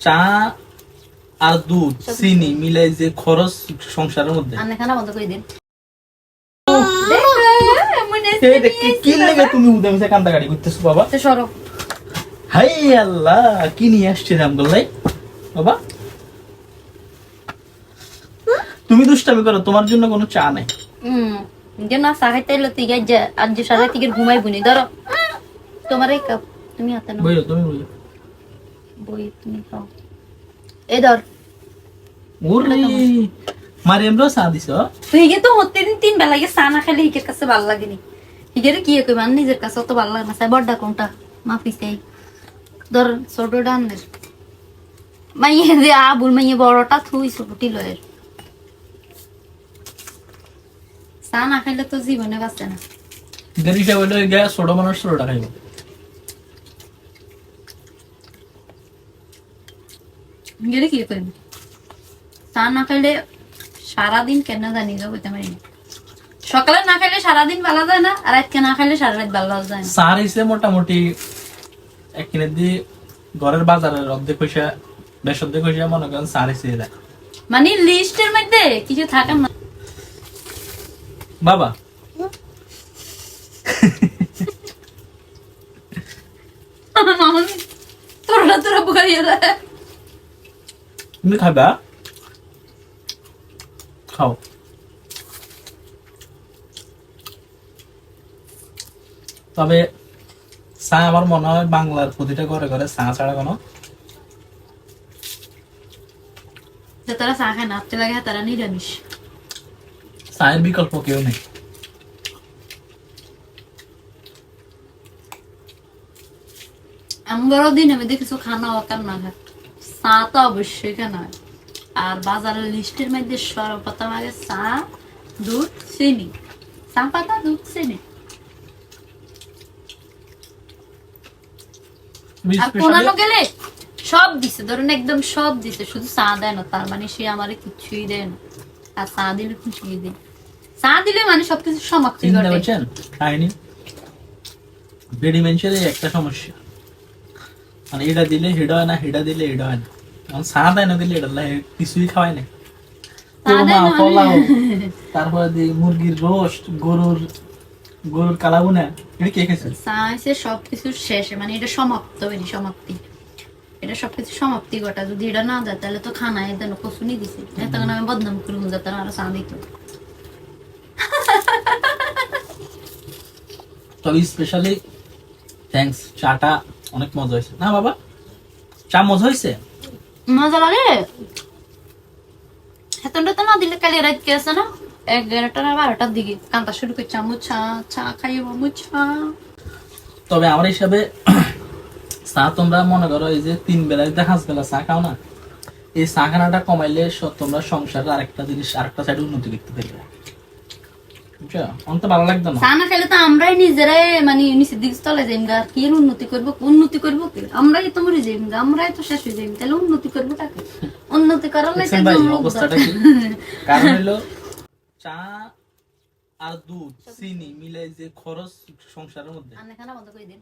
চা আর দুধ চিনি মিলাই যে খরচ সংসারের মধ্যে। খানা বন্ধ করে দিন। কি- তুমি মিশে করতেছো বাবা? সরো। হাই আল্লাহ কি নিয়ে আসছে রাম বাবা? তুমি দুষ্টামি করো তোমার জন্য কোনো চা নাই। হুম যে না চা খাইতে এলো তুই আর যে সারা থেকে ঘুমাই বুনি। ধরো। তোমার এই কাপ তুমি হাতে তুমি বুঝলো বই তুমি খাও এই ধর ওরে চা দিছ? হিগে তো হতে তিন বেলা গিয়ে চা না খেলে হিগের কাছে ভালো লাগেনি হিগের কি কইবা নিজের কাছে তো ভালো লাগে না সাই বড়টা কোনটা? মাফি চাই ধর ছোট ডান্দের মাইয়ে দে আবুল মাইয়ে বড়টা থুই ছোটটি লয়ের চা না। খাইলে তো জীবনে বাঁচে না গরিষা বলল গা ছোট মানুষ ছোটটা খাইব গেলে কি করিম চা না খাইলে সারাদিন কেন জানি যাব এটা পারি না সকালে না খাইলে সারাদিন ভালো যায় না আর আজকে না খাইলে সারা রাত ভালো যায় না। সার হিসেবে মোটামুটি এক কিনে দিয়ে ঘরের বাজারের অর্ধেক পয়সা বেশ অর্ধেক পয়সা মনে করেন সার হিসেবে দেয় মানে লিস্টের মধ্যে কিছু থাকে না। বাবা। তোরা তোরা বুকাইয়া তুমি খাবা খাও। তবে চা আমার মনে হয় বাংলার প্রতিটা ঘরে ঘরে চা ছাড়া কোনো। তারা চা খায় না আপতে লাগে তারা নিরামিষ। চায়ের বিকল্প কেউ নেই। আমগরও দিন আমি কিছু খানা ওকার না খায় চা তো অবশ্যই কেন? আর বাজারের লিস্টের মধ্যে সর্বপ্রথম আগে চা দুধ চিনি। চা পাতা দুধ চিনি। কোনানো গেলে সব দিছে ধরুন একদম সব দিছে শুধু চা দেয় না তার মানে সে আমারে কিছুই দেয় না। আর চা দিলে কিছুই দেয় চা দিলে মানে সবকিছু সমাপ্তি ঘটে। কাহিনী? একটা সমস্যা। মানে এটা দিলে হেডা হয় না হেডা দিলে এটা হয় না। চা দিলে এটা কিছুই খাওয়াই না চা দেয় কোরমা পোলাও তারপরে দিই মুরগির রোস্ট গরুর গরুর কালাবুনা এটা কে খেয়েছে শেষে মানে এটা সমাপ্ত সমাপ্তি এটা সবকিছু সমাপ্তি ঘটা যদি এটা না দেয় তাহলে তো খানা কসুনি দিছে তখন আমি বদনাম করব যাতে আরও চা দিত তবে স্পেশালি থ্যাঙ্কস চাটা অনেক মজা হয়েছে না বাবা চা মজা হয়েছে মজা লাগে? তো না দিলে কালি আছে না? এগারোটা না বারোটার দিকে। কান্তা শুরু করছে চা খাইব তবে আমার হিসাবে চা তোমরা মনে করো এই যে তিন বেলা যদি বেলা চা খাও না, এই চা খানাটা কমাইলে তোমরা সংসারের আরেকটা জিনিস, আরেকটা সাইড উন্নতি করতে পারবে ভালো লাগতো না। চা খেলে তো আমরাই নিজেরাই মানে নিচের দিকে চলে যাই গা কি উন্নতি করব উন্নতি করব কি? আমরাই তো মরে যাই গা আমরাই তো শেষ হয়ে যাই তাহলে উন্নতি করব তাকে উন্নতি করার লাগে অবস্থাটা কি? কারণ হলো চা আর দুধ চিনি মিলে যে খরচ সংসারের মধ্যে। খানা বন্ধ করে দিন।